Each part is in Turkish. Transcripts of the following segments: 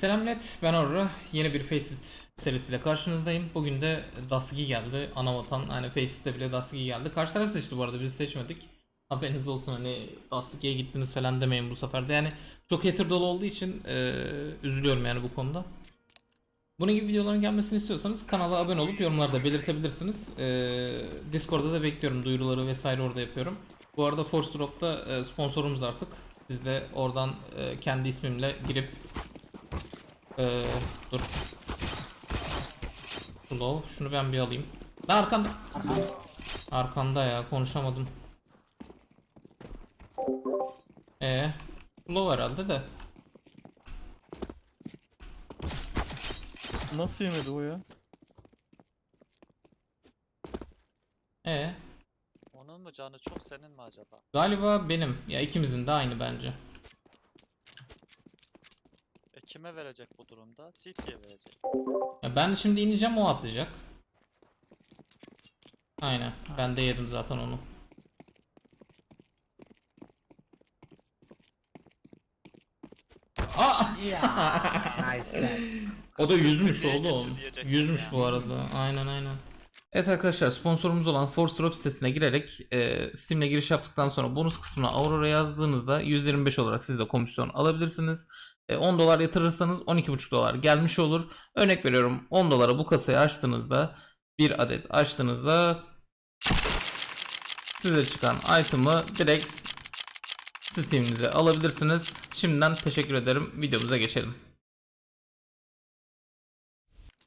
Selam net, ben Aurora. Yeni bir Faceit serisiyle karşınızdayım. Bugün de Dusty geldi. Ana vatan, hani Faceit'te bile Dusty geldi. Karşı taraf seçti bu arada, biz seçmedik. Haberiniz olsun hani Dusty'ye gittiniz falan demeyin bu sefer de. Yani çok hater dolu olduğu için e, üzülüyorum yani bu konuda. Bunun gibi videoların gelmesini istiyorsanız kanala abone olup yorumlarda belirtebilirsiniz. E, Discord'da da bekliyorum duyuruları vesaire orada yapıyorum. Bu arada Force Drop'ta e, sponsorumuz artık. Siz de oradan e, kendi ismimle girip ee, dur. Slow. Şunu ben bir alayım. Lan arkanda. Arkanda ya konuşamadım. Ee, slow herhalde de. Nasıl yemedi o ya? Ee, Onun mu canı çok senin mi acaba? galiba benim. Ya ikimizin de aynı bence. Kime verecek bu durumda? CT'ye verecek. Ya ben şimdi ineceğim o atlayacak. Aynen. Ben de yedim zaten onu. Aa! Ya nice. O da yüzmüş Niye oğlum. Yüzmüş bu arada. Aynen aynen. Evet arkadaşlar sponsorumuz olan Force Drop sitesine girerek e, Steam'le giriş yaptıktan sonra bonus kısmına Aurora yazdığınızda 125 olarak siz de komisyon alabilirsiniz. E, 10 dolar yatırırsanız 12,5 dolar gelmiş olur. Örnek veriyorum 10 dolara bu kasayı açtığınızda bir adet açtığınızda size çıkan item'ı direkt Steam'inize alabilirsiniz. Şimdiden teşekkür ederim. Videomuza geçelim.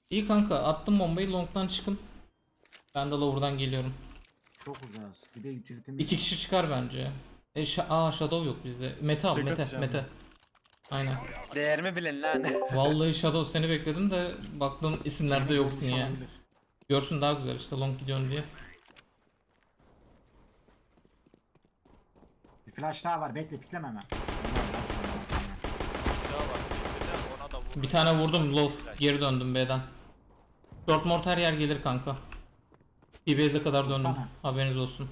İyi kanka attım bombayı long'dan çıkın. Ben de lower'dan geliyorum. Çok uzağız. Bir de utility'miz İki kişi çıkar bence. E, şa- Aa Shadow yok bizde. Mete al Tek Mete atacağım Mete. Aynen. Değerimi bilin lan. Vallahi Shadow seni bekledim de baktım isimlerde yoksun ya. Görsün daha güzel işte long gidiyorsun diye. Bir flash daha var. Bekle pikleme hemen. Ya bak CT'de ona da vur. Bir tane vurdum low. Geri döndüm B'den. Short mort her yer gelir kanka. TBS'e kadar döndüm. Haberiniz olsun.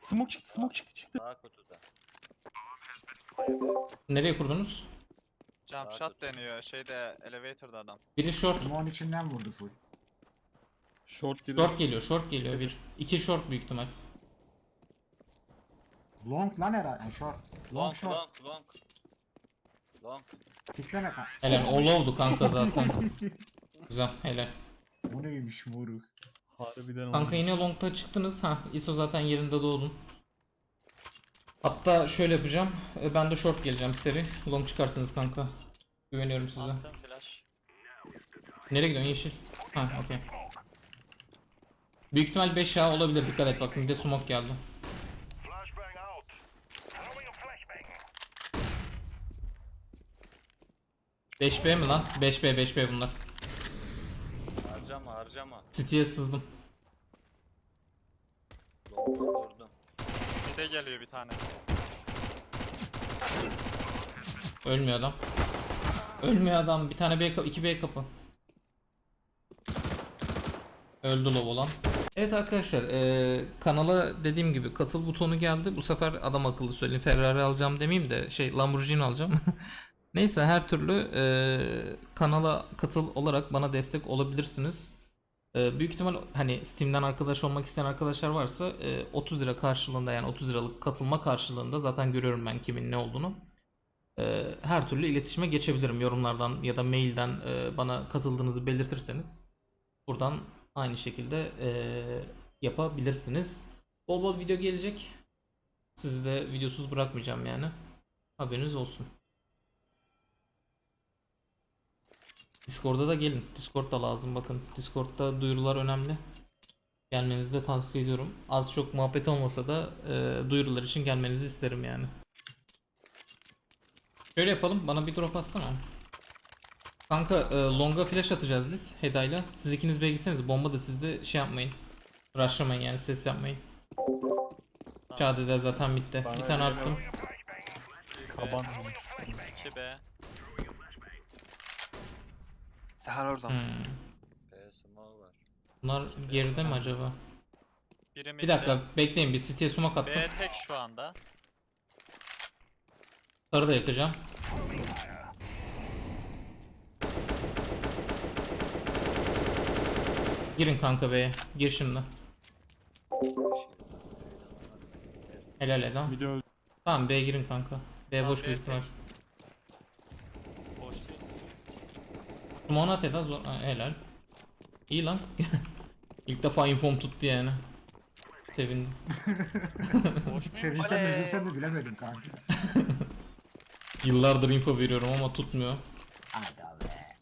Smoke çıktı, smoke çıktı çıktı. Daha kutuda. Nereye kurdunuz? Jump shot deniyor şeyde elevator'da adam. Biri short. Smoke'un içinden vurdu full. Short geliyor. Short geliyor, short geliyor bir. İki short büyük ihtimal. Long lan herhalde. Yani short. Long, Long short. long long. Long. Pikleme kanka. Helal, o low'du kanka zaten. Güzel, helal. Bu neymiş moruk. Harbiden Kanka olmuş. yine long'da çıktınız. Ha, ISO zaten yerinde doğdun. Hatta şöyle yapacağım. E, Ben de short geleceğim seri. Long çıkarsınız kanka. Güveniyorum size. Attım flash. Nereye gidiyorsun yeşil? Ha, okey. Büyük ihtimal 5 ya olabilir. Dikkat et bak. Bir de smoke geldi. Flashbang out. Throwing a flashbang. 5B mi lan? 5B 5B bunlar. Harcama harcama. City'ye sızdım. Long'da durdum. Bir de geliyor bir tane. Ölmüyor adam. Ölmüyor adam. Bir tane B kapı, 2 B kapı. Öldü lob olan. Evet arkadaşlar eee, kanala dediğim gibi katıl butonu geldi. Bu sefer adam akıllı söyleyeyim Ferrari alacağım demeyeyim de şey Lamborghini alacağım. Neyse her türlü eee, kanala katıl olarak bana destek olabilirsiniz. Eee, büyük ihtimal hani Steam'den arkadaş olmak isteyen arkadaşlar varsa eee, 30 lira karşılığında yani 30 liralık katılma karşılığında zaten görüyorum ben kimin ne olduğunu. Eee, her türlü iletişime geçebilirim yorumlardan ya da mailden eee, bana katıldığınızı belirtirseniz buradan aynı şekilde eee, yapabilirsiniz. Bol bol video gelecek. Sizi de videosuz bırakmayacağım yani. Haberiniz olsun. Discord'a da gelin. Discord da lazım bakın. Discord'da duyurular önemli. Gelmenizi de tavsiye ediyorum. Az çok muhabbet olmasa da eee, duyurular için gelmenizi isterim yani. Şöyle yapalım. Bana bir drop atsana. Kanka e, longa flash atacağız biz Heda'yla. Siz ikiniz B'ye gitseniz bomba da siz de şey yapmayın. Rushlamayın yani ses yapmayın. Şade'de zaten bitti. Bana Bir tane attım. Kaban. Seher orada mısın? Hmm. Var. Bunlar geride mi acaba? Biri. Bir dakika bekleyin bir siteye sumak attım. B tek şu anda. Sarı da yakacağım. Girin kanka B'ye. Gir şimdi. Helal et lan. Tamam B'ye girin kanka. B boş bir ihtimal. Smoke at Eda zor. Ha, helal. İyi lan. İlk defa infom tuttu yani. Sevindim. Boş muyum? Sevinsem mi üzülsem mi bilemedim kanka. Yıllardır info veriyorum ama tutmuyor. Aga be.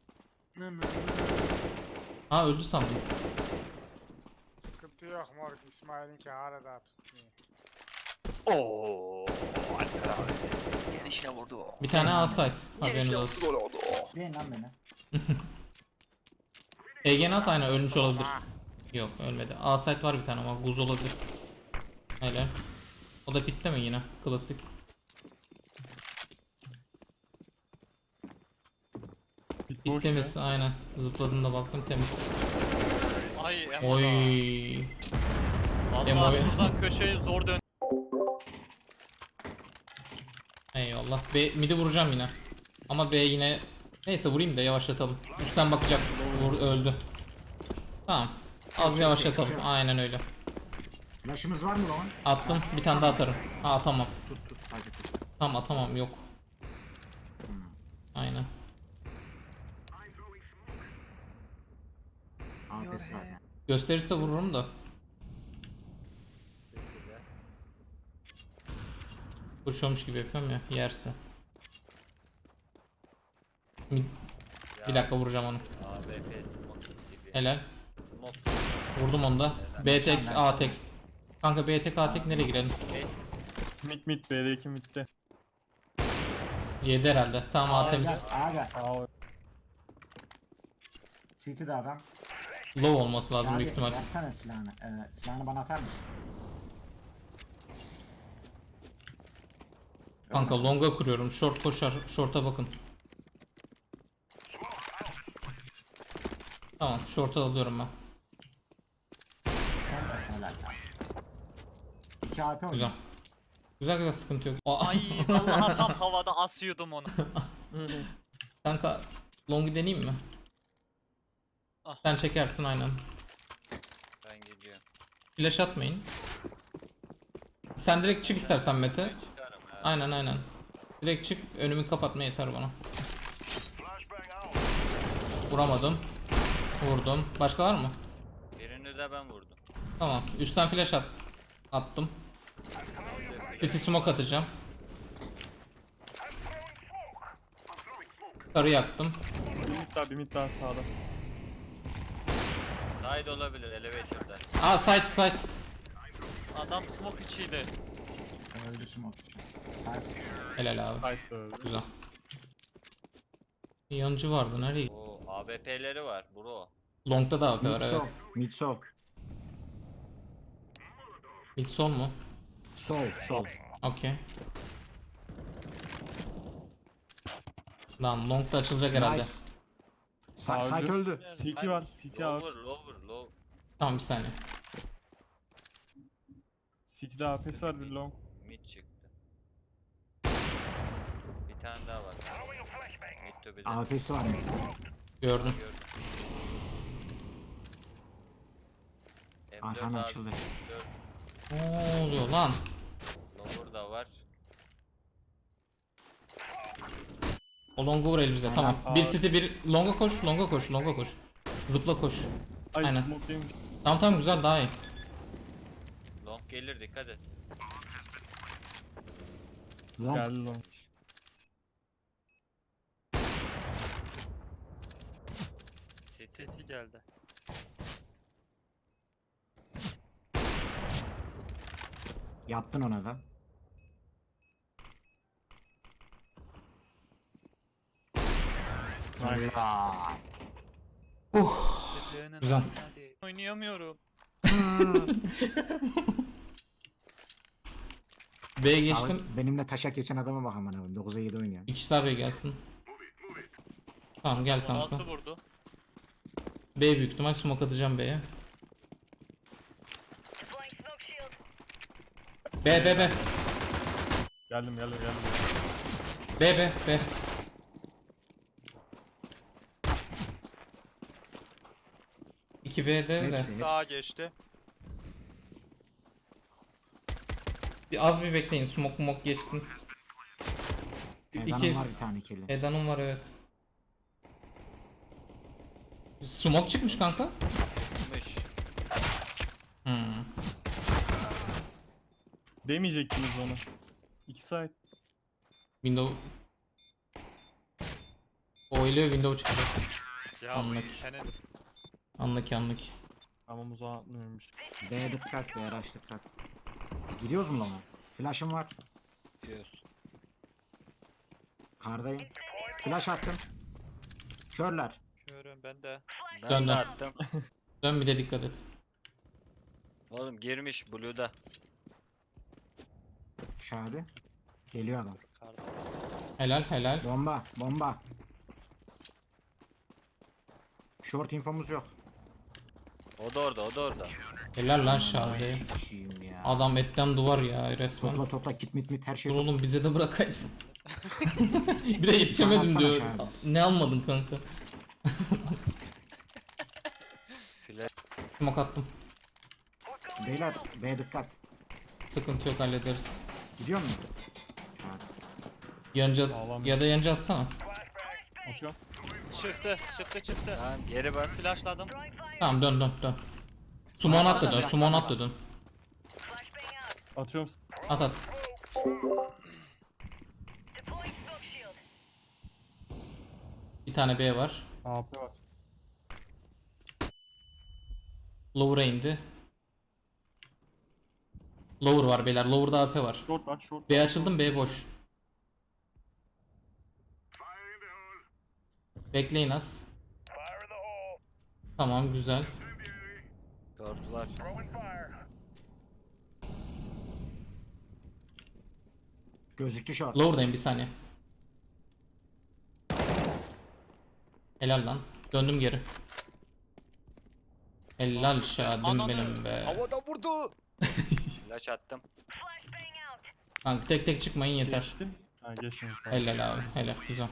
Ha öldü sandım. Sıkıntı yok moruk. İsmail'inki hala daha tutmuyor. Oo, Alper abi. Gelişine vurdu. Bir tane A site. Haberiniz olsun. O. Beğen lan beni. EGN at aynen ölmüş olabilir. Yok ölmedi. A site var bir tane ama buz olabilir. Helal. O da pitte mi yine? Klasik. Pit boş ya. temiz aynen. Zıpladığında baktım temiz. Ay Emo Oy. Vallahi Emo'ya- şuradan köşeyi zor dön. Eyvallah. B midi vuracağım yine. Ama B yine neyse vurayım da yavaşlatalım. Üstten bakacak. Vur öldü. Tamam. Az yavaşlatalım. Aynen öyle. Flash'ımız var mı lan? Attım. Bir tane daha atarım. Ha tamam. Tut tut sadece tut. Tamam atamam yok. Aynen. APS var ya. Gösterirse vururum da. Koşuyormuş gibi yapıyorum ya yerse. Bir, bir dakika vuracağım onu. Smoke gibi. Helal. Smoke. Vurdum onu da. B tek A tek. Kanka B tek A tek nereye girelim? Mid mid B'deki midde. Yedi herhalde. Tamam A temiz. Aga. Aa. CT'de adam. Low olması lazım büyük ihtimal. versene silahını. Ee, silahını bana atar mısın? Kanka longa kuruyorum. Short koşar. Short'a bakın. Tamam, short'a alıyorum ben. Helal. 2 AP oynuyor. Güzel. Güzel güzel sıkıntı yok. Aa, Ay vallahi tam havada asıyordum onu. Kanka long'u deneyeyim mi? Ah. Sen çekersin aynen. Ben gidiyorum. Flash atmayın. Sen direkt çık istersen Mete. Ben çıkarım ya. Aynen aynen. Direkt çık önümü kapatma yeter bana. Vuramadım. Vurdum. Başka var mı? Birini de ben vurdum. Tamam. Üstten flash at. Attım. City smoke atacağım. Sarı yaktım. Bir mid daha bir mid daha sağda. Side olabilir elevator'da. Aa side side. Adam smoke içiydi. Öldü smoke. Helal abi. Side de öldü. Güzel. Bir yancı vardı nereye? Oo ABP'leri var bro. Long'da da AP var Mid evet. sol. Mid sol. Mid sol mu? Sol. Sol. Okey. Lan long da açılacak herhalde. Nice. Sa Sağ side öldü. öldü. CT var. CT var. Lower lower low. Tamam bir saniye. CT'de AP'si var bir long. Mid çıktı. Bir tane daha var. Mid to bir de. AP'si var mı? Gördüm. Gördüm. M4 Arkan abi, açıldı. M4 Ne oluyor lan? Da var. O longa vur elimize tamam. Bir city bir longa koş, longa koş, longa koş. Zıpla koş. Ay Aynen. değilmiş. Tamam tamam güzel daha iyi. Long gelir dikkat et. Long. Geldi long. CT geldi. Yaptın ona da. Nice. Helal. Bebeğinin Güzel. Oynayamıyorum. Abi, geçtim. benimle taşak geçen adama bak aman abim. 9'a 7 oynuyor. İki star B gelsin. Tamam gel kanka. 16 vurdu. B büyük ihtimal smoke atacağım B'ye. B B B. Geldim geldim geldim. B B B. 2B'de de. Hepsi. Sağa geçti. Bir az bir bekleyin. Smoke mok geçsin. Edan'ın İki- var bir tane kirli. Edan'ım var evet. Smoke çıkmış kanka. Çıkmış. Hmm. Demeyecektiniz onu. İki side. Window Oyluyor window çıkacak. Ya Anlık. senin Anlık anlık. Ama uzağa atmıyormuş. B dikkat, B rush dikkat. Giriyoruz mu lan? Flash'ım var. Diyoruz. Kardayım. Flash attım. Körler. Görüyorum ben de. Ben Dön, de attım. Dön bir de dikkat et. Oğlum girmiş Blue'da. Şahadi. Geliyor adam. Karda. Helal helal. Bomba, bomba. Short infomuz yok. O da orada, o da orada. Helal lan ya. Adam etten duvar ya resmen. Topla topla kit mit mit her şey Dur topla. oğlum bize de bırakaydın. bir de yetişemedim Sana diyor. Şahane. Ne almadın kanka? Smoke attım. Beyler B dikkat. Sıkıntı yok hallederiz. Gidiyor mu? Yanca Sağlam. ya da yanca atsana. Atıyorum. Çıktı, çıktı, çıktı. Tamam geri bas. Flashladım. Tamam dön dön dön. Sumon at da dön. Sumon at da dön. Atıyorum. At at. Bir tane B var. AP var. Lower'a indi. Lower var beyler. Lower'da AP var. Short var, short. B açıldım B boş. Bekleyin az. Tamam güzel. Gördüler. Gözüktü short. Lower'dayım bir saniye. Helal lan. Döndüm geri. Helal şahadim Ananı benim be. Havada vurdu. Flash attım. Kanka tek tek çıkmayın yeter. Geçtin. Ha geçmemiş. tamam. Helal abi helal güzel.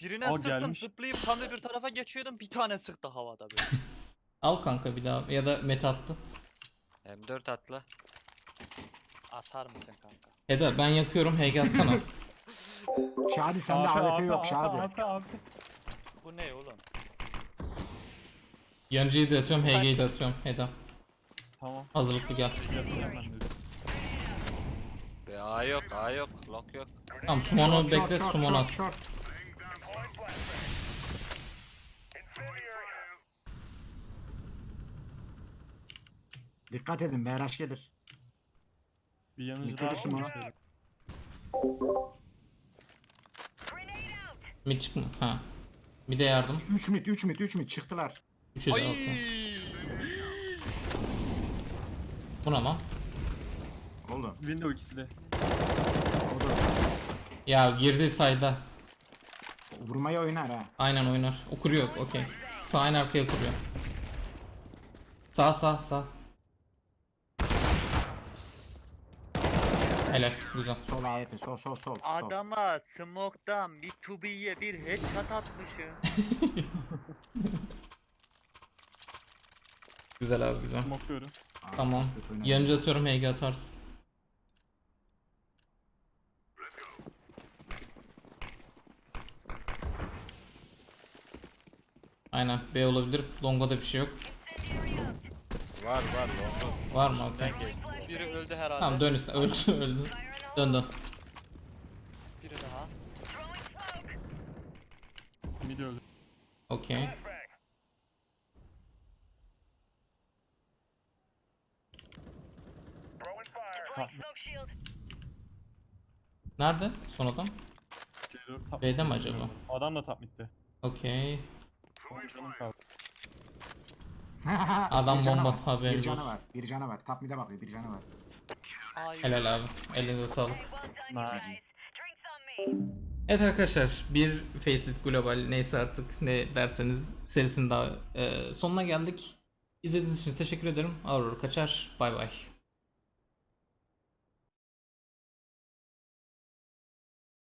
Birine Aa, sıktım gelmiş. zıplayıp tam öbür tarafa geçiyordum. Bir tane sıktı havada böyle. Al kanka bir daha ya da meta attı. M4 atla. Atar mısın kanka? Eda ben yakıyorum HG atsana. Şahadi sende AWP yok Şahadi. AP, AP. Bu ne oğlum? Yancıyı da atıyorum HG'yi de atıyorum Eda. Tamam. Hazırlıklı gel. Be A yok, A yok. Long yok. Tamam Sumon'u bekle short, Sumon short, at. Dikkat edin B rush gelir. Bir yanıcı daha mı? Mid çıkma. Ha. Bir de yardım. 3 mit 3 mit 3 mit çıktılar. Üçü de Ay! okey. Bu ne lan? Oldu. Window ikisi de. O da Ya girdi sayda. vurmayı oynar ha. Aynen oynar. O kuruyor okey. Sağ en arkaya kuruyor. Sağ sağ sağ. Helal güzel. Sol AWP sol sol sol. Adama smoke'dan bir tubiye bir headshot atmışım. Güzel abi güzel. Smokluyorum. Aa, Tamam. kötü oynadı. Yanıcı atıyorum HG atarsın. Aynen B olabilir. Longa da bir şey yok. Var var long. Var mı? Geç. Biri öldü herhalde. Tamam dön üstüne. Öldü öldü. Dön dön. Biri daha. Mid öldü. Okey. Nerede? Son adam? B'de mi acaba? Adam da top midde. Okey. Canım kaldı. Adam Bir canı bomba, var, haberiniz Bir canı olsun. var. Bir canı var. Top mid'e bakıyor. Bir canı var. Ay. Helal abi. Elinize sağlık. Nice. Evet arkadaşlar bir Faceit Global neyse artık ne derseniz serisinin daha e, sonuna geldik. İzlediğiniz için teşekkür ederim. Aurora kaçar. Bay bay.